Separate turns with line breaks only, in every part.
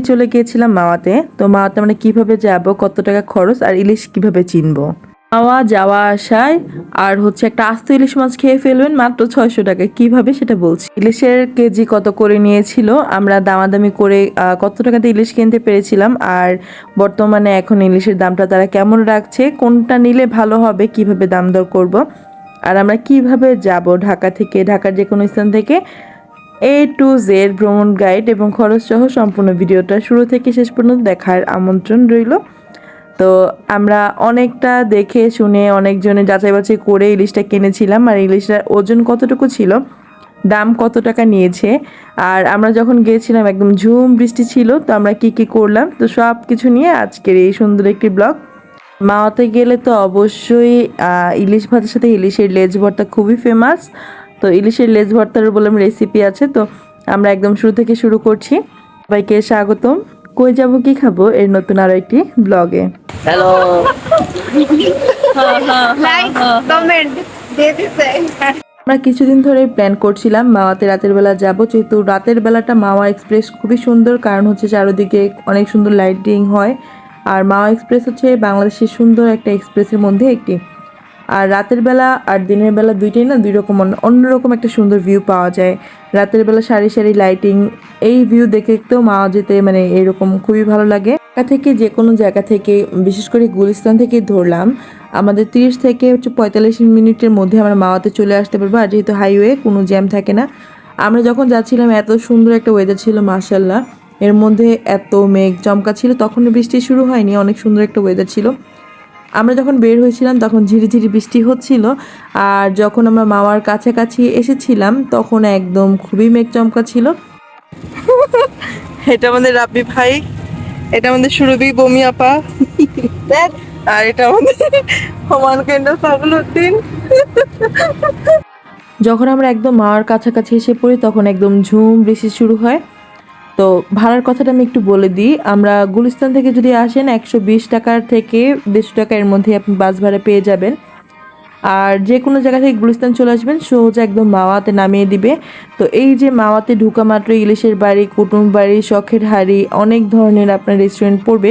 চলে গিয়েছিলাম মাওয়াতে। তো মাওয়াতে মানে কীভাবে যাব, কত টাকা খরচ, আর ইলিশ কীভাবে চিনবো? মাওয়া যাওয়া আসায় আর হচ্ছে একটা আস্ত ইলিশ মাছ খেয়ে ফেলবেন মাত্র ছয়শো টাকা। কীভাবে সেটা বলছি? ইলিশের কেজি কত করে নিয়েছিল? আমরা দামাদামি করে কত টাকাতে ইলিশ কিনতে পেরেছিলাম? আর বর্তমানে এখন ইলিশের দামটা তারা কেমন রাখছে? কোনটা নিলে ভালো হবে? কীভাবে দাম দর করব? আর আমরা কীভাবে যাব ঢাকা থেকে? ঢাকার যে কোনো স্থান থেকে এ টু জেড ভ্রমণ গাইড এবং খরচ সহ সম্পূর্ণ ভিডিওটা শুরু থেকে শেষ পর্যন্ত দেখার আমন্ত্রণ রইল। তো আমরা অনেকটা দেখে শুনে অনেকজনে যাচাই বাছাই করে ইলিশটা কিনেছিলাম আর ইলিশটার ওজন কতটুকু ছিল, দাম কত টাকা নিয়েছে আর আমরা যখন গিয়েছিলাম একদম ঝুম বৃষ্টি ছিল তো আমরা কি কি করলাম, তো সব কিছু নিয়ে আজকের এই সুন্দর একটি ব্লগ। মাওয়াতে গেলে তো অবশ্যই ইলিশ ভাতের সাথে ইলিশের লেজ ভর্তা খুবই ফেমাস তো ইলিশের লেজ ভর্তার বললাম রেসিপি আছে তো আমরা একদম শুরু থেকে শুরু করছি। সবাইকে স্বাগতম। কই যাব কি খাব? এর নতুন আরও একটি ব্লগে
হ্যালো
আমরা কিছুদিন ধরে প্ল্যান করছিলাম মাওয়াতে রাতের বেলা যাব যেহেতু রাতের বেলাটা মাওয়া এক্সপ্রেস খুবই সুন্দর কারণ হচ্ছে চারিদিকে অনেক সুন্দর লাইটিং হয়। আর মাওয়া এক্সপ্রেস হচ্ছে বাংলাদেশের সুন্দর একটা এক্সপ্রেসের মধ্যে একটি। আর রাতের বেলা আর দিনের বেলা দুইটাই না দুই রকম অন্য- অন্যরকম একটা সুন্দর ভিউ পাওয়া যায়। রাতের বেলা সারি সারি লাইটিং এই ভিউ দেখে দেখতেও মা যেতে মানে এরকম খুবই ভালো লাগে। ঢাকা থেকে যে কোনো জায়গা থেকে, বিশেষ করে গুলিস্তান থেকে ধরলাম, আমাদের তিরিশ থেকে হচ্ছে পঁয়তাল্লিশ মিনিটের মধ্যে আমরা মাওয়াতে চলে আসতে পারব। আর যেহেতু হাইওয়ে কোনো জ্যাম থাকে না। আমরা যখন যাচ্ছিলাম, এত সুন্দর একটা ওয়েদার ছিল মার্শাল্লাহ এর মধ্যে এত মেঘ চমকা ছিল তখন বৃষ্টি শুরু হয়নি, অনেক সুন্দর একটা ওয়েদার ছিল। আমরা যখন বের হয়েছিলাম তখন ঝিরিঝিরি বৃষ্টি হচ্ছিল আর যখন আমরা মামার কাছাকাছি এসেছিলাম তখন একদম খুবই মেঘ চমকা ছিল। এটা আমাদের রাব্বি ভাই এটা আমাদের সুরভি বমি আপা। আর এটা আমাদের হুমান কেন্দ্র ফাগুলউদ্দিন যখন আমরা একদম মাওয়ার কাছাকাছি এসে পড়ি তখন একদম ঝুম বৃষ্টি শুরু হয়। তো ভাড়ার কথাটা আমি একটু বলে দিই। আমরা গুলিস্তান থেকে যদি আসেন, একশো বিশ টাকার থেকে দেড়শো টাকা এর মধ্যে আপনি বাস ভাড়া পেয়ে যাবেন। আর যে কোনো জায়গা থেকে গুলিস্তান চলে আসবেন, সোজা একদম মাওয়াতে নামিয়ে দিবে। তো এই যে মাওয়াতে ঢুকা মাত্র ইলিশের বাড়ি, কুটুম বাড়ি, শখের হাড়ি, অনেক ধরনের আপনার রেস্টুরেন্ট পড়বে।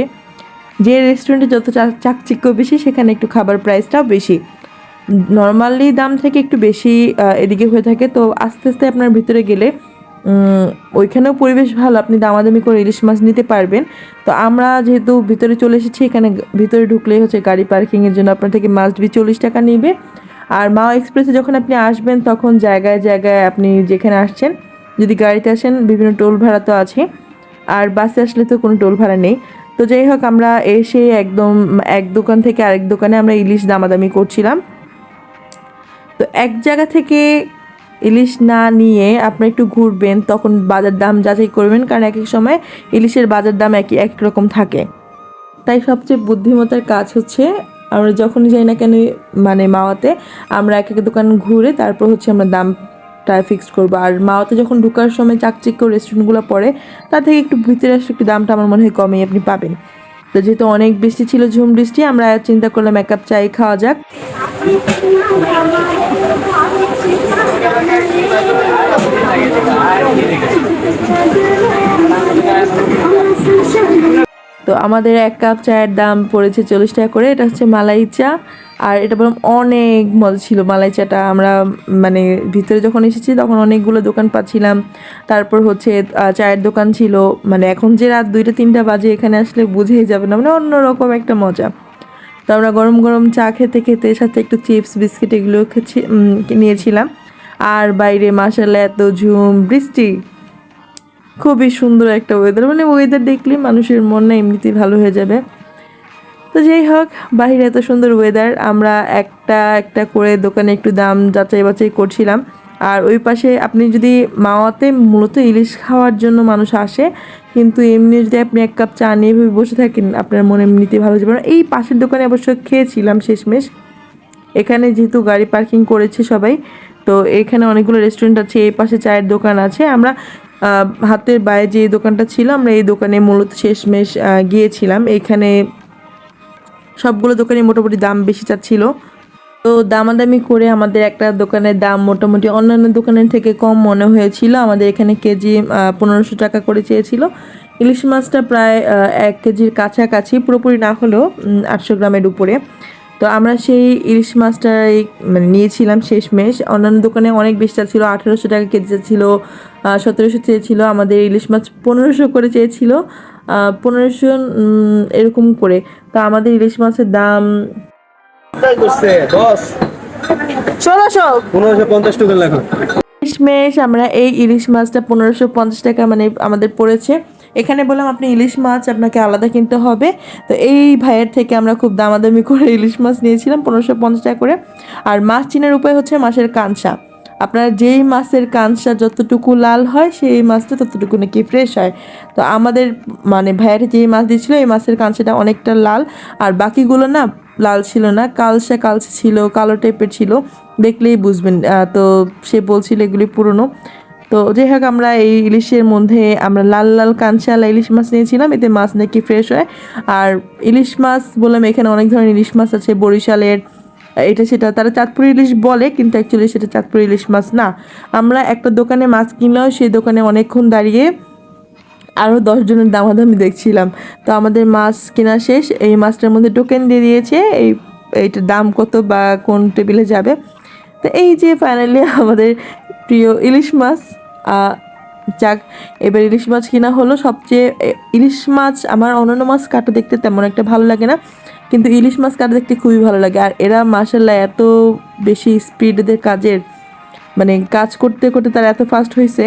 যে রেস্টুরেন্টে যত চাকচিক্য বেশি, সেখানে একটু খাবার প্রাইসটাও বেশি। নর্মালি দাম থেকে একটু বেশি এদিকে হয়ে থাকে। তো আস্তে আস্তে আপনার ভিতরে গেলে ওইখানেও পরিবেশ ভালো, আপনি দামাদামি করে ইলিশ মাছ নিতে পারবেন। তো আমরা যেহেতু ভিতরে চলে এসেছি, এখানে ভিতরে ঢুকলেই হচ্ছে গাড়ি পার্কিংয়ের জন্য আপনার থেকে মাস্ট বি চল্লিশ টাকা নিবে। আর মা এক্সপ্রেসে যখন আপনি আসবেন, তখন জায়গায় জায়গায় আপনি যেখানে আসছেন, যদি গাড়িতে আসেন, বিভিন্ন টোল ভাড়া তো আছে। আর বাসে আসলে তো কোনো টোল ভাড়া নেই। তো যাই হোক, আমরা এসে একদম, এক দোকান থেকে আরেক দোকানে আমরা ইলিশ দামাদামি করছিলাম। তো এক জায়গা থেকে ইলিশ না নিয়ে আপনি একটু ঘুরবেন, তখন বাজার দাম যাচাই করবেন, কারণ এক এক সময় ইলিশের বাজার দাম একই, এক রকম থাকে। তাই সবচেয়ে বুদ্ধিমতার কাজ হচ্ছে, আমরা যখনই যাই না কেন মানে মাওয়াতে, আমরা এক এক দোকান ঘুরে তারপর হচ্ছে আমরা দামটা ফিক্সড করব। আর মাওয়াতে যখন ঢুকার সময় চাকচিক্য রেস্টুরেন্টগুলো পড়ে তা থেকে একটু ভিতরে আসলে একটু দামটা আমার মনে হয় কমেই আপনি পাবেন। তো যেহেতু অনেক বৃষ্টি ছিল, ঝুম বৃষ্টি, আমরা চিন্তা করলাম এক কাপ চাই, খাওয়া যাক। তো আমাদের এক কাপ চায়ের দাম পড়েছে চল্লিশ টাকা করে, এটা হচ্ছে মালাই চা আর এটা বললাম অনেক মজা ছিল মালাই চাটা। আমরা মানে ভিতরে যখন এসেছি তখন অনেকগুলো দোকান পাচ্ছিলাম। তারপর হচ্ছে চায়ের দোকান ছিল। মানে এখন যে রাত দুইটা, তিনটা বাজে, এখানে আসলে বুঝেই যাবে না। মানে অন্যরকম একটা মজা। তো আমরা গরম গরম চা খেতে খেতে সাথে একটু চিপস, বিস্কিট এগুলো খেছি নিয়েছিলাম। আর বাইরে মাসাল্লাহ এত ঝুম, বৃষ্টি। খুবই সুন্দর একটা ওয়েদার মানে ওয়েদার দেখলে মানুষের মন না এমনিতেই ভালো হয়ে যাবে। তো যাই হোক, বাহিরে এত সুন্দর ওয়েদার আমরা একটা একটা করে দোকানে একটু দাম যাচাই বাছাই করছিলাম। আর ওই পাশে আপনি যদি মাওয়াতে মূলত ইলিশ খাওয়ার জন্য মানুষ আসে, কিন্তু এমনি যদি আপনি এক কাপ চা নিয়ে বসে থাকেন, আপনার মনে এমনিতেই ভালো যাবে না। এই পাশের দোকানে অবশ্য খেয়েছিলাম শেষমেশ। এখানে যেহেতু গাড়ি পার্কিং করেছে সবাই, তো এখানে অনেকগুলো রেস্টুরেন্ট আছে, এই পাশে চায়ের দোকান আছে। আমরা হাতের বাইরে যে দোকানটা ছিল, আমরা এই দোকানে মূলত শেষমেশ গিয়েছিলাম। এখানে সবগুলো দোকানে মোটামুটি দাম বেশি চাচ্ছিল। তো দামাদামি করে আমাদের একটা দোকানের দাম মোটামুটি অন্যান্য দোকানের থেকে কম মনে হয়েছিল। আমাদের এখানে কেজি পনেরোশো টাকা করে চেয়েছিল। ইলিশ মাছটা প্রায় এক কেজির কাছাকাছি, পুরোপুরি না হলেও আটশো গ্রামের উপরে। তো আমরা সেই ইলিশ মাছটাই মানে নিয়েছিলাম শেষমেশ। অন্যান্য দোকানে অনেক বেশি ছিল আঠেরোশো টাকা কেজি ছিল সতেরোশো চেয়েছিল। আমাদের ইলিশ মাছ পনেরোশো করে চেয়েছিল। পনেরোশো এরকম করে। তা আমাদের ইলিশ মাছের দাম?
দশ
ষোলোশো
পনেরোশো পঞ্চাশ টাকা লেখা।
শেষমেশ আমরা এই ইলিশ মাছটা পনেরোশো পঞ্চাশ টাকা মানে আমাদের পড়েছে। এখানে বললাম আপনি ইলিশ মাছ আপনাকে আলাদা কিনতে হবে। তো এই ভাইয়ের থেকে আমরা খুব দামাদামি করে ইলিশ মাছ নিয়েছিলাম পনেরোশো পঞ্চাশ টাকা করে। আর মাছ চিনার উপায় হচ্ছে মাছের কাঁচা। আপনার যেই মাছের কাঁচা যতটুকু লাল হয়, সেই মাছটা ততটুকু নাকি ফ্রেশ হয়। তো আমাদের মানে ভাইয়ের যেই মাছ দিয়েছিল, এই মাছের কাঁচাটা অনেকটা লাল। আর বাকিগুলো না লাল ছিল না, কালসা কালসে ছিল, কালো টাইপের ছিল। দেখলেই বুঝবেন তো সে বলছিল এগুলি পুরনো। তো যাই হোক, আমরা এই ইলিশের মধ্যে আমরা লাল লাল কাঞ্চালা ইলিশ মাছ নিয়েছিলাম, এতে মাছ নাকি ফ্রেশ হয়। আর ইলিশ মাছ বললাম, এখানে অনেক ধরনের ইলিশ মাছ আছে, বরিশালের এটা সেটা তারা চাঁদপুর ইলিশ বলে, কিন্তু অ্যাকচুয়ালি সেটা চাঁদপুর ইলিশ মাছ না। আমরা একটা দোকানে মাছ কিনলেও সেই দোকানে অনেকক্ষণ দাঁড়িয়ে আরও দশজনের দামাদামি দেখছিলাম। তো আমাদের মাছ কেনা শেষ, এই মাছটার মধ্যে টোকেন দিয়ে দিয়েছে, এই এইটার দাম কত বা কোন টেবিলে যাবে। তো এই যে ফাইনালি আমাদের প্রিয় ইলিশ মাছ যাক, এবার ইলিশ মাছ কিনা হলো। সবচেয়ে ইলিশ মাছ, আমার অন্যান্য মাছ কাটা দেখতে তেমন একটা ভালো লাগে না। কিন্তু ইলিশ মাছ কাটা দেখতে খুবই ভালো লাগে। আর এরা মাসাল্লাহ এত বেশি স্পিড এদের কাজের মানে কাজ করতে করতে তারা এত ফাস্ট হয়েছে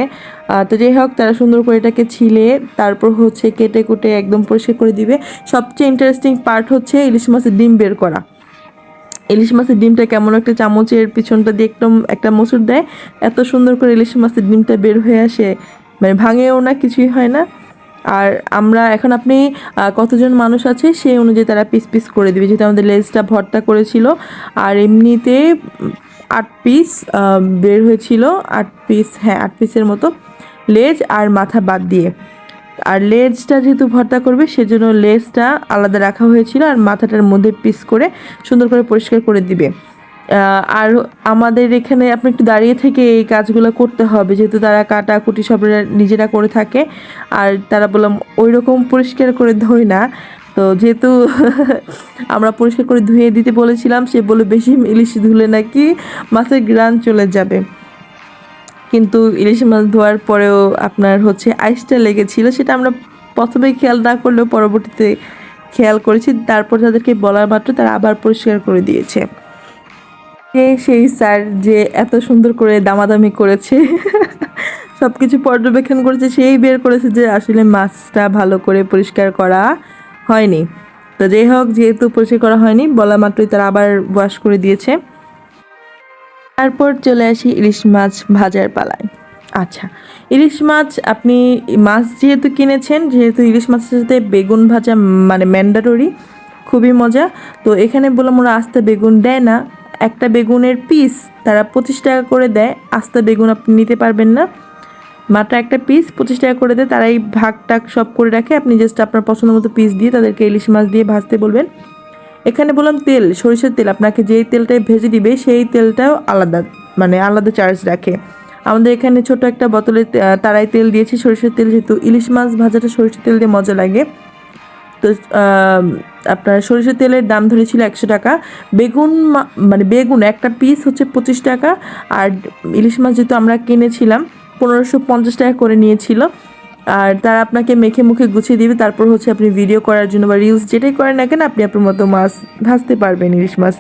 তো যাই হোক, তারা সুন্দর করে এটাকে ছিলে, তারপর হচ্ছে কেটে কুটে একদম পরিষ্কার করে দিবে। সবচেয়ে ইন্টারেস্টিং পার্ট হচ্ছে ইলিশ মাছের ডিম বের করা। ইলিশ মাছের ডিমটা কেমন একটা চামচের পিছনটা দিয়ে একদম একটা মসুর দেয়। এত সুন্দর করে ইলিশ মাছের ডিমটা বের হয়ে আসে মানে ভাঙেও না, কিছুই হয় না। আর আমরা এখন আপনি কতজন মানুষ আছে সেই অনুযায়ী তারা পিস পিস করে দিবে। যেহেতু আমাদের লেজটা ভর্তা করেছিল, আর এমনিতে আট পিস বের হয়েছিল, আট পিস হ্যাঁ আট পিসের মতো লেজ আর মাথা বাদ দিয়ে। আর লেজটা যেহেতু ভর্তা করবে, সেজন্য লেজটা আলাদা রাখা হয়েছিল আর মাথাটার মধ্যে পিস করে সুন্দর করে পরিষ্কার করে দিবে। আর আমাদের এখানে আপনি একটু দাঁড়িয়ে থেকে এই কাজগুলো করতে হবে। যেহেতু তারা কাটা কুটি সব নিজেরা করে থাকে। আর তারা বললাম ওই রকম পরিষ্কার করে ধোয় না। তো যেহেতু আমরা পরিষ্কার করে ধুয়ে দিতে বলেছিলাম, সে বলে, বেশি ইলিশ ধুলে নাকি মাছের গ্রান চলে যাবে। কিন্তু ইলিশ মাছ ধোয়ার পরেও আপনার হচ্ছে আইসটা লেগেছিল। সেটা আমরা প্রথমে খেয়াল না করলেও পরবর্তীতে খেয়াল করেছি। তারপর তাদেরকে বলার মাত্র তারা আবার পরিষ্কার করে দিয়েছে। কে সেই স্যার যে এত সুন্দর করে দামাদামি করেছে? সব কিছু পর্যবেক্ষণ করেছে, সেই বের করেছে যে আসলে মাছটা ভালো করে পরিষ্কার করা হয়নি। তো যাই হোক, যেহেতু পরিষ্কার করা হয়নি, বলা মাত্রই তারা আবার ওয়াশ করে দিয়েছে। তারপর চলে আসি ইলিশ মাছ ভাজার পালায়। আচ্ছা ইলিশ মাছ আপনি, মাছ যেহেতু কিনেছেন, যেহেতু ইলিশ মাছের সাথে বেগুন ভাজা মানে ম্যান্ডাটরি খুবই মজা। তো এখানে বললাম ওরা আস্তে বেগুন দেয় না একটা বেগুনের পিস তারা পঁচিশ টাকা করে দেয়। আস্তে বেগুন আপনি নিতে পারবেন না। মাত্র একটা পিস পঁচিশ টাকা করে দেয়। তারাই ভাগ টাক সব করে রাখে। আপনি জাস্ট আপনার পছন্দ মতো পিস দিয়ে তাদেরকে ইলিশ মাছ দিয়ে ভাজতে বলবেন। এখানে বললাম তেল, সরিষার তেল। আপনাকে যেই তেলটাই ভেজে দিবে, সেই তেলটাও আলাদা মানে আলাদা চার্জ রাখে। আমাদের এখানে ছোট একটা বোতলে তারাই তেল দিয়েছি। সরিষার তেল, যেহেতু ইলিশ মাছ ভাজাটা সরিষার তেল দিয়ে মজা লাগে। তো আপনার সরিষার তেলের দাম ধরেছিল একশো টাকা। বেগুন মানে বেগুন একটা পিস হচ্ছে পঁচিশ টাকা। আর ইলিশ মাছ যেহেতু আমরা কিনেছিলাম, পনেরোশো পঞ্চাশ টাকা করে নিয়েছিল। আর তারা আপনাকে মেখে মুখে গুছিয়ে দিবে, তারপর হচ্ছে আপনি ভিডিও করার জন্য বা রিলস যেটাই করেন না কেন, আপনি আপনার মতো মাছ ভাজতে পারবেন ইলিশ মাছ।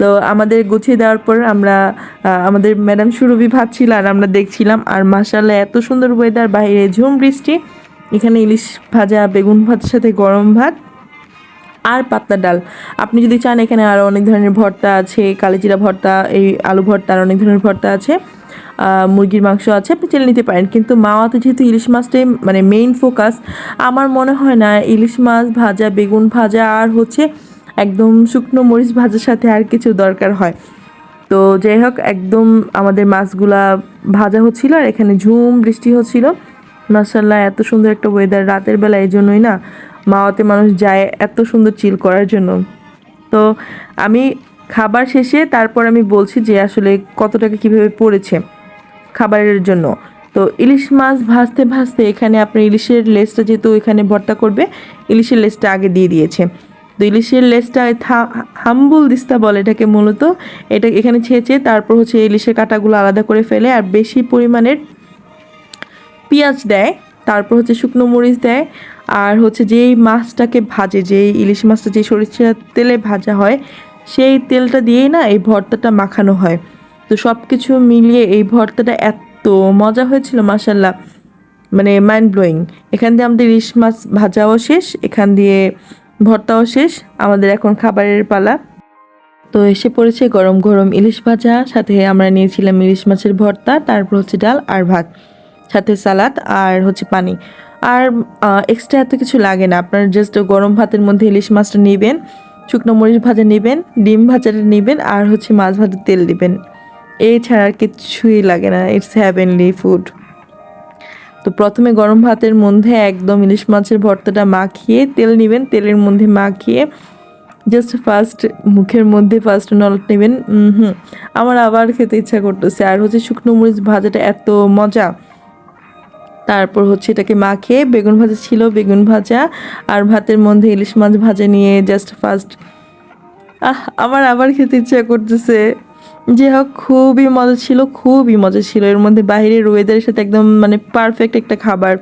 তো আমাদের গুছিয়ে দেওয়ার পর আমরা আমাদের ম্যাডাম সুরভি ভাবছিল আর আমরা দেখছিলাম। আর মাসাল্লাহ এত সুন্দর ওয়েদার বাইরে ঝুম বৃষ্টি। এখানে ইলিশ ভাজা, বেগুন ভাতের সাথে গরম ভাত। আর পাতলা ডাল। আপনি যদি চান এখানে আরও অনেক ধরনের ভর্তা আছে, কালিজিরা ভর্তা, এই আলু ভর্তা, আর অনেক ধরনের ভর্তা আছে মুরগির মাংস আছে, আপনি চেলে নিতে পারেন। কিন্তু মাওয়াতে যেহেতু ইলিশ মাছটাই মানে মেইন ফোকাস আমার মনে হয় না ইলিশ মাছ ভাজা, বেগুন ভাজা, আর হচ্ছে একদম শুকনো মরিচ ভাজার সাথে আর কিছু দরকার হয়। তো যাই হোক, একদম আমাদের মাছগুলা ভাজা হচ্ছিল, আর এখানে ঝুম বৃষ্টি হচ্ছিল। মাসাল্লাহ এত সুন্দর একটা ওয়েদার রাতের বেলা এই জন্যই না মাওয়াতে মানুষ যায় এত সুন্দর চিল করার জন্য। তো আমি খাবার শেষে তারপর আমি বলছি যে আসলে কত টাকা কীভাবে পড়েছে খাবারের জন্য। তো ইলিশ মাছ ভাজতে ভাজতে এখানে আপনার ইলিশের লেসটা যেহেতু এখানে ভর্তা করবে, ইলিশের লেসটা আগে দিয়ে দিয়েছে। তো ইলিশের লেসটা হাম্বুল দিস্তা বলে এটাকে মূলত। এটা এখানে ছেঁচে তারপর হচ্ছে ইলিশের কাঁটাগুলো আলাদা করে ফেলে আর বেশি পরিমাণের পেঁয়াজ দেয়, তারপর হচ্ছে শুকনো মরিচ দেয় আর হচ্ছে যেই মাছটাকে ভাজে, যেই ইলিশ মাছটা যে সরিষার তেলে ভাজা হয়, সেই তেলটা দিয়েই না এই ভর্তাটা মাখানো হয়। তো সব কিছু মিলিয়ে এই ভর্তাটা এত মজা হয়েছিল মাসাল্লাহ মানে মাইন্ড ব্লোয়িং এখান দিয়ে আমাদের ইলিশ মাছ ভাজাও শেষ, এখান দিয়ে ভর্তাও শেষ, আমাদের এখন খাবারের পালা। তো এসে পড়েছে গরম গরম ইলিশ ভাজা, সাথে আমরা নিয়েছিলাম ইলিশ মাছের ভর্তা, তারপর হচ্ছে ডাল আর ভাত, সাথে সালাদ আর হচ্ছে পানি। আর এক্সট্রা এত কিছু লাগে না। আপনার জাস্ট গরম ভাতের মধ্যে ইলিশ মাছটা নেবেন, শুকনো মরিচ ভাজা নেবেন, ডিম ভাজাটা নেবেন, আর হচ্ছে মাছ ভাজার তেল দিবেন। এছাড়া কিছুই লাগে না। ইটস হ্যাভেনলি ফুড তো প্রথমে গরম ভাতের মধ্যে একদম ইলিশ মাছের ভর্তাটা মাখিয়ে তেল নেবেন, তেলের মধ্যে মাখিয়ে জাস্ট ফার্স্ট মুখের মধ্যে ফার্স্ট নলট নেবেন। হুম। আমার আবার খেতে ইচ্ছা করতেছে। আর হচ্ছে শুকনো মরিচ ভাজাটা এত মজা। তারপর হচ্ছে এটাকে মাখিয়ে বেগুন ভাজা ছিল, বেগুন ভাজা আর ভাতের মধ্যে ইলিশ মাছ ভাজা নিয়ে জাস্ট ফার্স্ট আহ, আমার আবার খেতে ইচ্ছা করতেছে। যে হোক, খুবই মজা ছিল, খুবই মজা ছিল। এর মধ্যে বাইরের ওয়েদারের সাথে একদম মানে পারফেক্ট একটা খাবার।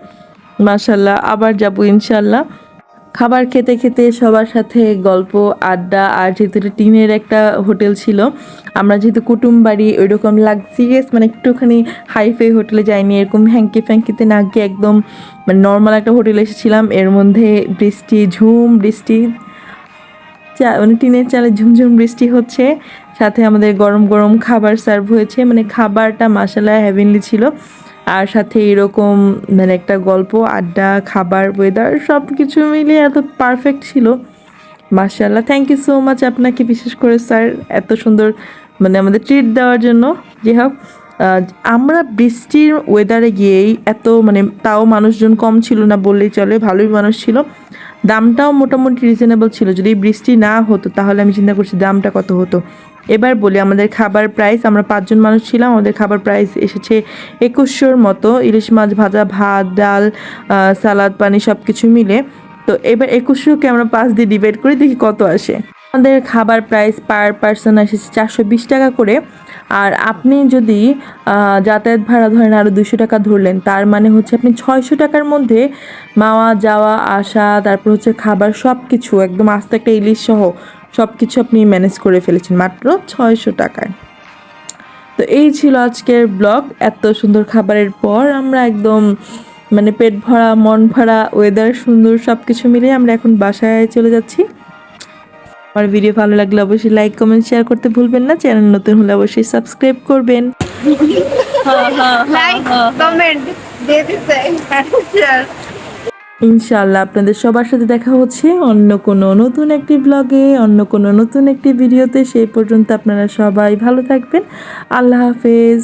মাশাল্লাহ আবার যাব ইনশাল্লাহ খাবার খেতে খেতে সবার সাথে গল্প, আড্ডা আর যেহেতু এটা টিনের একটা হোটেল ছিল, আমরা যেহেতু কুটুম বাড়ি ওইরকম লাক্সারিয়াস মানে একটুখানি হাইফাই হোটেলে যাইনি, এরকম হ্যাঙ্কি ফ্যাঙ্কিতে না গিয়ে একদম মানে নর্মাল একটা হোটেলে এসেছিলাম, এর মধ্যে বৃষ্টি, ঝুম বৃষ্টি, চা মানে টিনের চালে ঝুমঝুম বৃষ্টি হচ্ছে, সাথে আমাদের গরম গরম খাবার সার্ভ হয়েছে মানে খাবারটা মাসালা হ্যাভেনলি ছিল। আর সাথে এরকম মানে একটা গল্প, আড্ডা, খাবার ওয়েদার সব কিছু মিলিয়ে এত পারফেক্ট ছিল। মার্শাল্লাহ থ্যাংক ইউ সো মাচ আপনাকে বিশেষ করে স্যার এত সুন্দর মানে আমাদের ট্রিট দেওয়ার জন্য। যে হোক আমরা বৃষ্টির ওয়েদারে গিয়েই এত মানে তাও মানুষজন কম ছিল না বললেই চলে, ভালোই মানুষ ছিল। দামটাও মোটামুটি রিজনেবল ছিল। যদি বৃষ্টি না হতো, তাহলে আমি চিন্তা করছি দামটা কত হতো। এবার বলি, আমাদের খাবার প্রাইস আমরা পাঁচজন মানুষ ছিলাম, আমাদের খাবার প্রাইস এসেছে একুশশোর মতো, ইলিশ মাছ ভাজা, ভাত, ডাল সালাদ, পানি সব কিছু মিলে। তো এবার একুশশোকে আমরা পাঁচ দিয়ে ডিভাইড করে, দেখি কত আসে। আমাদের খাবার প্রাইস পার পার্সন এসেছে চারশো বিশ টাকা করে। আর আপনি যদি যাতায়াত ভাড়া ধরেন আরও দুশো টাকা ধরলেন, তার মানে হচ্ছে আপনি ছয়শো টাকার মধ্যে মাওয়া, যাওয়া, আসা, তারপর হচ্ছে খাবার সব কিছু একদম আস্তে একটা ইলিশ সহ সব কিছু আপনি ম্যানেজ করে ফেলেছেন মাত্র ছয়শো টাকায়। তো এই ছিল আজকের ব্লগ এত সুন্দর খাবারের পর আমরা একদম মানে পেট ভরা মন ভরা ওয়েদার সুন্দর সব কিছু মিলিয়ে আমরা এখন বাসায় চলে যাচ্ছি। আমার ভিডিও ভালো লাগলে অবশ্যই লাইক কমেন্ট শেয়ার করতে ভুলবেন না। চ্যানেল নতুন হলে অবশ্যই সাবস্ক্রাইব করবেন।
লাইক কমেন্ট দিয়ে। দিতে
ইনশাআল্লাহ আপনাদের সবার সাথে দেখা হচ্ছে অন্য কোনো নতুন একটি ব্লগে অন্য কোনো নতুন একটি ভিডিওতে সেই পর্যন্ত আপনারা সবাই ভালো থাকবেন। আল্লাহ হাফেজ।